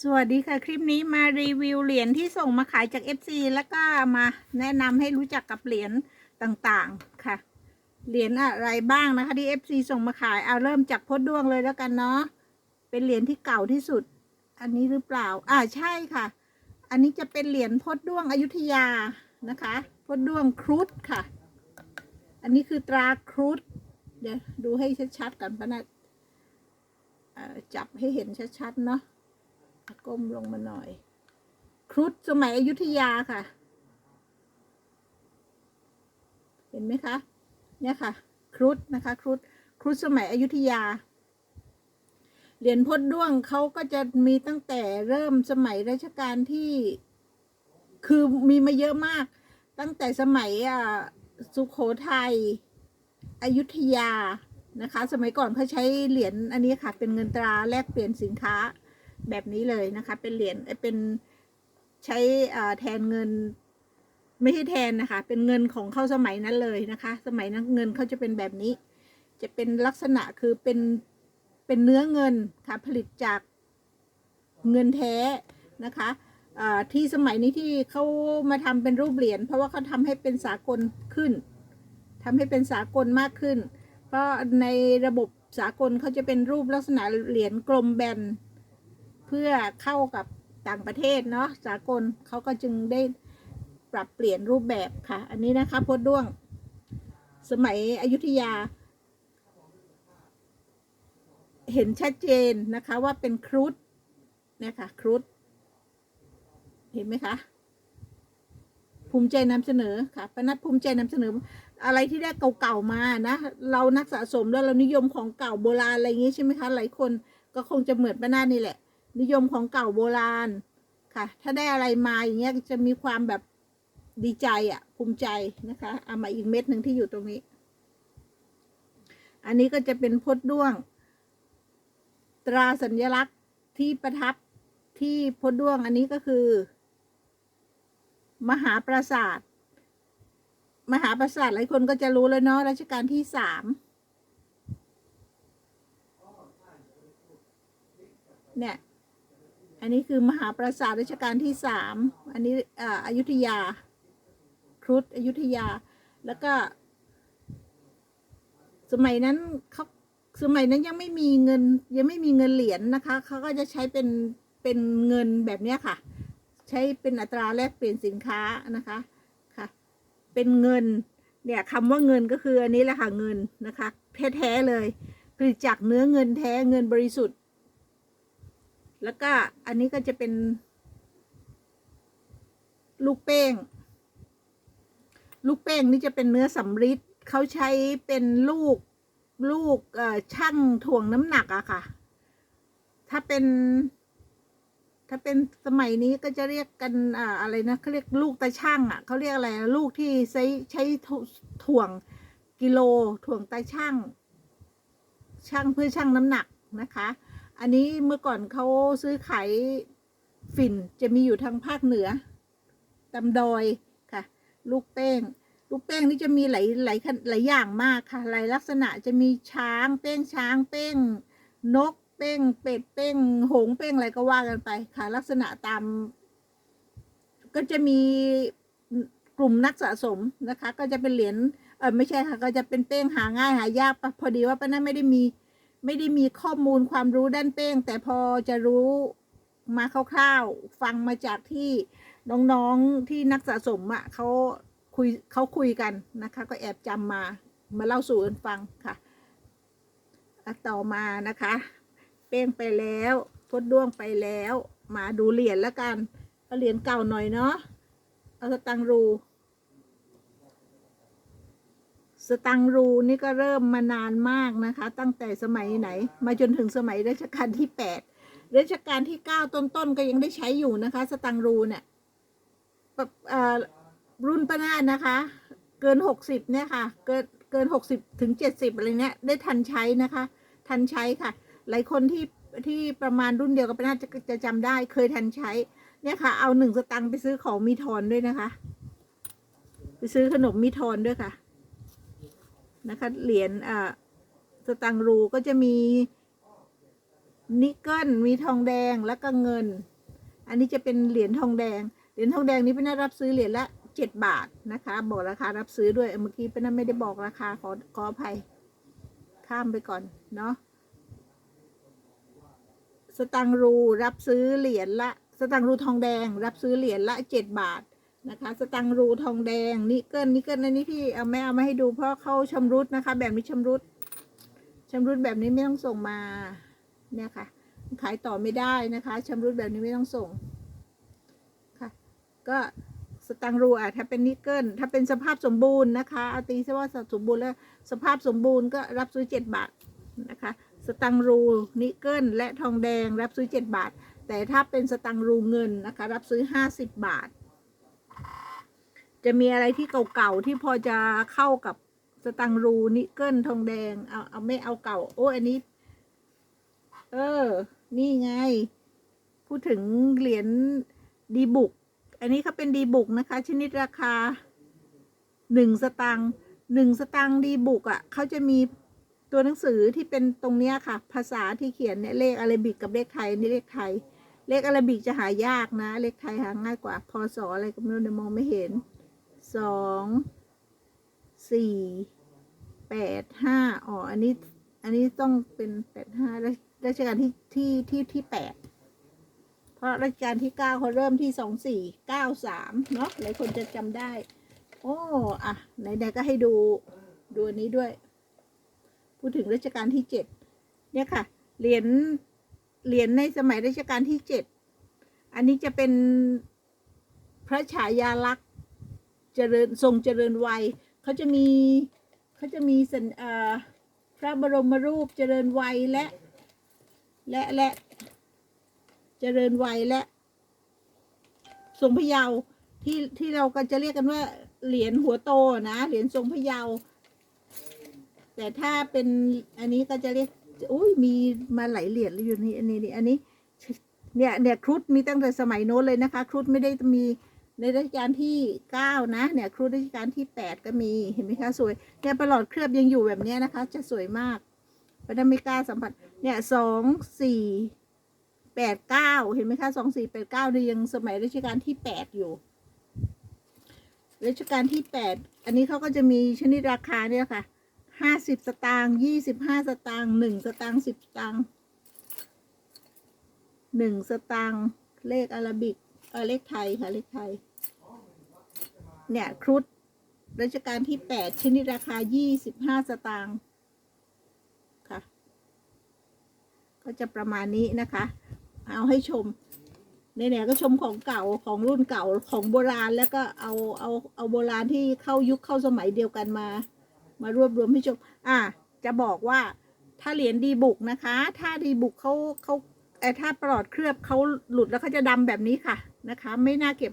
สวัสดีค่ะ คลิปนี้มารีวิวเหรียญที่ส่งมาขายจาก FC แล้วก็มาแนะนำให้รู้จักกับเหรียญต่างๆค่ะ เหรียญอะไรบ้างนะคะที่ FC ส่งมาขายเอาเริ่มจากพดดวงเลยแล้วกันเนาะเป็นเหรียญที่เก่าที่สุด อันนี้หรือเปล่า อ่าใช่ค่ะ อันนี้จะเป็นเหรียญพดดวงอยุธยานะคะพดดวงครุฑค่ะ อันนี้คือตราครุฑเดี๋ยวดูให้ชัดๆก่อนปะนะจับให้เห็นชัดๆเนาะ ก้มลงมาหน่อย ครุฑสมัยอยุธยาค่ะ เห็นไหมคะ เนี่ยค่ะ ครุฑนะคะ ครุฑครุฑสมัยอยุธยา เหรียญพดด้วงเขาก็จะมีตั้งแต่เริ่มสมัยรัชกาลที่ คือมีมาเยอะมาก ตั้งแต่สมัยอ่าสุขโขทัยอยุธยานะคะ สมัยก่อนเขาใช้เหรียญอันนี้ค่ะ เป็นเงินตราแลกเปลี่ยนสินค้า แบบนี้เลยนะคะ เป็นเหรียญเป็นใช้แทนเงิน ไม่ใช่แทนนะคะ เป็นเงินของเข้าสมัยนั้นเลยนะคะ สมัยนั้นเงินเขาจะเป็นแบบนี้ จะเป็นลักษณะคือเป็นเป็นเนื้อเงินค่ะผลิตจากเงินแท้นะคะที่สมัยนี้ที่เขามาทำเป็นรูปเหรียญเพราะว่าเขาทำให้เป็นสากลขึ้นทำให้เป็นสากลมากขึ้น เพราะในระบบสากลเขาจะเป็นรูปลักษณะเหรียญกลมแบน พื่อเข้ากับต่างประเทศเนาะสากลเขาก็จึงได้ปรับเปลี่ยนรูปแบบค่ะ อันนี้นะคะพดด้วง สมัยอยุธยา เห็นชัดเจนนะคะว่าเป็นครุฑเนี่ยค่ะครุฑเห็นไหมคะภูมิใจนำเสนอค่ะปนัดภูมิใจนำเสนอ อะไรที่ได้เก่าๆมานะเรานักสะสมแล้วเรานิยมของเก่าโบราณอะไรอย่างงี้ใช่ไหมคะหลายคนก็คงจะเหมือนป้านาดนี่แหละ นิยมของเก่าโบราณค่ะ ถ้าได้อะไรมาอย่างเงี้ยจะมีความแบบดีใจอะ่ะ ภูมิใจนะคะ เอามาอีกเม็ดหนึ่งที่อยู่ตรงนี้ อันนี้ก็จะเป็นพดด้วง ตราสัญลักษณ์ที่ประทับที่พดด้วงอันนี้ก็คือ มหาปราสาท มหาปราสาทหลายคนก็จะรู้แล้วเนาะรัชกาลที่สามเนี่ย อันนี้คือมหาปราสาทรัชกาลที่สามอันนี้อ่าอยุธยา ครุฑอยุธยา แล้วก็ สมัยนั้นเขาสมัยนั้นยังไม่มีเงิน ยังไม่มีเงินเหรียญนะคะเขาก็จะใช้เป็นเป็นเงินแบบเนี้ยค่ะ ใช้เป็นอัตราแลกเปลี่ยนสินค้านะคะค่ะ เป็นเงินเนี่ยคำว่าเงินก็คืออันนี้แหละค่ะเงินนะคะ แท้ๆเลยผลิตจากเนื้อเงินแท้เงินบริสุทธิ์ แล้วก็อันนี้ก็จะเป็น ลูกเป้ง ลูกเป้งนี่จะเป็นเนื้อสำริดเขาใช้เป็นลูกลูกช่างถ่วงน้ำหนักอะค่ะ ถ้าเป็น ถ้าเป็นสมัยนี้ก็จะเรียกกันออะไรนะเขาเรียกลูกตาช่างอะเขาเรียกอะไรลูกที่ใช้ใช้ถ่วงกิโลถ่วงตาช่าง ช่างเพื่อช่างน้ำหนักนะคะ อันนี้เมื่อก่อนเขาซื้อขายฝิ่นจะมีอยู่ทางภาคเหนือตำดอยค่ะ ลูกเป้ง ลูกเป้งนี่จะมีหลายหลายหลายอย่างมากค่ะหลายลักษณะจะมีช้างเป้งช้างเป้งนกเป้งเป็ดเป้งหงส์เป้งอะไรก็ว่ากันไปค่ะ ลักษณะตาม ก็จะมีกลุ่มนักสะสมนะคะ ก็จะเป็นเหรียญเออไม่ใช่ค่ะ ก็จะเป็นเป้งหาง่ายหายากพอดีว่าป้านั่นไม่ได้มี ไม่ได้มีข้อมูลความรู้ด้านเป้ง แต่พอจะรู้มาคร่าวๆฟังมาจากที่น้องๆที่นักสะสมอะ่ะเขาคุยเขาคุยกันนะคะ ก็แอบจำมามาเล่าสู่กันฟังค่ะต่อมานะคะ เป้งไปแล้วพดด้วงไปแล้ว มาดูเหรียญแล้วกันเหรียญเก่าหน่อยเนาะเอาตังรู ส ตังรูนี่ก็เริ่มมานานมากนะคะ ตั้งแต่สมัยไหน มาจนถึงสมัยรัชกาลที่แปดรัชกาลที่เก้าต้นๆก็ยังได้ใช้อยู่นะคะ สตังรูเนี่ยแบบรุ่นป้านานะคะ เกินหกสิบเนี่ยค่ะ เกินเกินหกสิบถึงเจ็ดสิบอะไรเนี้ยได้ทันใช้นะคะ ทันใช้ค่ะ หลายคนที่ที่ประมาณรุ่นเดียวกับป้านาจะจะจำได้เคยทันใช้เนี่ยค่ะ เอาหนึ่งสตังค์ไปซื้อของมีทอนด้วยนะคะ ไปซื้อขนมมีทอนด้วยค่ะ นะคะเหรียญอ่าสตังรูก็จะมีนิกเกิลมีทองแดงแล้วก็เงิน อันนี้จะเป็นเหรียญทองแดง เหรียญทองแดงนี้เป็นน่ารับซื้อเหรียญละเจ็ดบาทนะคะ บอกราคารับซื้อด้วยเมื่อกี้เป็นน่าไม่ได้บอกราคาขอขออภัย ข้ามไปก่อนเนาะสตังรูรับซื้อเหรียญละ สตังรูทองแดง รับซื้อเหรียญละเจ็ดบาท นะคะ สตังรูทองแดงนิกเกิลนิกเกิลอันนี้พี่เอาไม่เอามาให้ดูเพราะเขาชำรุดนะคะ แบบนี้ชำรุดชำรุดแบบนี้ไม่ต้องส่งมาเนี่ยค่ะ ขายต่อไม่ได้นะคะชำรุดแบบนี้ไม่ต้องส่งค่ะ ก็สตังรูอะถ้าเป็นนิกเกิลถ้าเป็นสภาพสมบูรณ์นะคะเอาตีซะว่าสมบูรณ์แล้วสภาพสมบูรณ์ก็รับซื้อเจ็ดบาทนะคะ สตังรูนิกเกิลและทองแดงรับซื้อเจ็ดบาท แต่ถ้าเป็นสตังรูเงินนะคะ รับซื้อห้าสิบบาท จะมีอะไรที่เก่าๆที่พอจะเข้ากับสตังรูนิกเกิลทองแดง เอาเอาไม่เอาเก่า โอ้อันนี้ เออ นี่ไง พูดถึงเหรียญดีบุก อันนี้เขาเป็นดีบุกนะคะ ชนิดราคาหนึ่งสตังหนึ่งสตังดีบุกอะ่ะเขาจะมีตัวหนังสือที่เป็นตรงเนี้ยค่ะ ภาษาที่เขียนเนี่ยเลขอาราบิกกับเลขไทยนี่เลขไทย เลขอาราบิกจะหายากนะ เลขไทยหาง่ายกว่าพศอะไรก็ไม่รู้เดี๋ยวมองไม่เห็น สองสี่แปดห้าอ๋ออันนี้ อันนี้ต้องเป็นแปดห้ารัชกาลที่ที่ที่ที่แปดเพราะรัชกาลที่เก้าเขาเริ่มที่สองสี่เก้าสามเนาะหลายคนจะจำได้ โอ้อะไหนๆก็ให้ดูดูอันนี้ด้วย พูดถึงรัชกาลที่เจ็ดเนี่ยค่ะเหรียญเหรียญในสมัยรัชกาลที่เจ็ดอันนี้จะเป็นพระฉายาลักษณ์ เจริญทรงเจริญวัยเขาจะมีเขาจะมีสัญอ่อพระบรมรูปเจริญวัยและและและเจริญวัยและทรงพระเยาว์ที่ที่เราก็จะเรียกกันว่าเหรียญหัวโตนะเหรียญทรงพระเยาว์แต่ถ้าเป็นอันนี้ก็จะเรียกอุ้ยมีมาหลายเหรียญอยู่นี่อันนี้นี่อันนี้เนี่ยเนี่ยครุฑมีตั้งแต่สมัยโน้นเลยนะคะครุฑไม่ได้มี ในรัชกาลที่เก้านะเนี่ยครุฑรัชกาลที่แปดก็มีเห็นไหมคะสวยเนี่ยประหลอดเคลือบยังอยู่แบบนี้นะคะ จะสวยมากเพราะฉะนั้นไม่กล้าสัมผัสเนี่ยสองสี่แปดเก้าเห็นไหมคะสองสี่แปดเก้านี่ยังสมัยรัชกาลที่แปดอยู่รัชกาลที่แปดอันนี้เขาก็จะมีชนิดราคาเนี่ยค่ะห้าสิบสตางค์ยี่สิบห้าสตางค์หนึ่งสตางค์สิบสตางค์หนึ่งสตางค์เลขอาราบิก เออเลขไทยค่ะเลขไทย เนี่ยครุฑรัชกาลที่แปดชนิดราคายี่สิบห้าสตางค์ค่ะ ก็จะประมาณนี้นะคะ เอาให้ชมเนี่ยๆก็ชมของเก่าของรุ่นเก่าของโบราณแล้วก็เอาเอาเอาโบราณที่เข้ายุคเข้าสมัยเดียวกันมา มารวบรวมให้ชม อะจะบอกว่าถ้าเหรียญดีบุกนะคะ ถ้าดีบุกเขาเขาแต่ถ้าปลอดเคลือบเขาหลุดแล้วเขาจะดำแบบนี้ค่ะ นะคะ ไม่น่าเก็บ